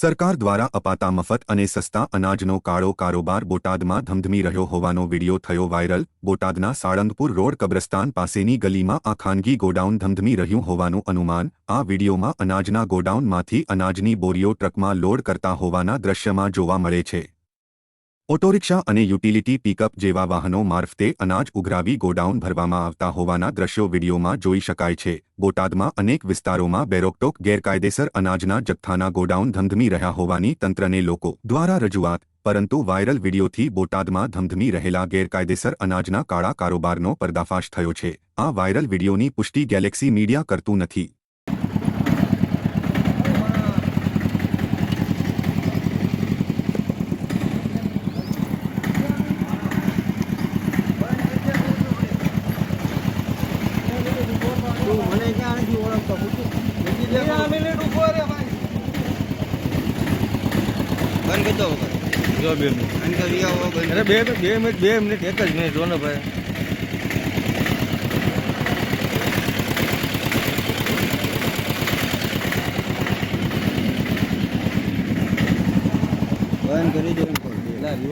સરકાર દ્વારા અપાતા મફત અને સસ્તા અનાજનો કાળો કારોબાર બોટાદમાં ધમધમી રહ્યો હોવાનો વિડિયો થયો વાયરલ. બોટાદના સાળંગપુર રોડ કબ્રસ્તાન પાસેની ગલીમાં આ ખાનગી ગોડાઉન ધમધમી રહ્યું હોવાનું અનુમાન. આ વિડિયોમાં અનાજના ગોડાઉનમાંથી અનાજની બોરીઓ ટ્રકમાં લોડ કરતા હોવાના દ્રશ્યમાં જોવા મળે છે. ઓટોરિક્ષા અને યુટિલિટી પિકઅપ જેવા વાહનો મારફતે અનાજ ઉઘરાવી ગોડાઉન ભરવામાં આવતા હોવાના દ્રશ્યો વિડીયોમાં જોઈ શકાય છે. બોટાદમાં અનેક વિસ્તારોમાં બેરોકટોક ગેરકાયદેસર અનાજના જથ્થાના ગોડાઉન ધમધમી રહ્યા હોવાની તંત્રને લોકો દ્વારા રજૂઆત, પરંતુ વાયરલ વિડીયોથી બોટાદમાં ધમધમી રહેલા ગેરકાયદેસર અનાજના કાળા કારોબારનો પર્દાફાશ થયો છે. આ વાયરલ વિડીયોની પુષ્ટિ ગેલેક્સી મીડિયા કરતું નથી તું મને ક્યાં નથી ઓળખતો પૂછું મૂકી દે મિનિટ ઊભો રે ભાઈ બંધ કરી દો વગર જો બે મિનિટ અરે બે બે મિનિટ બે મિનિટ એક જ મિનિટ જો ને ભાઈ બંધ કરી દો.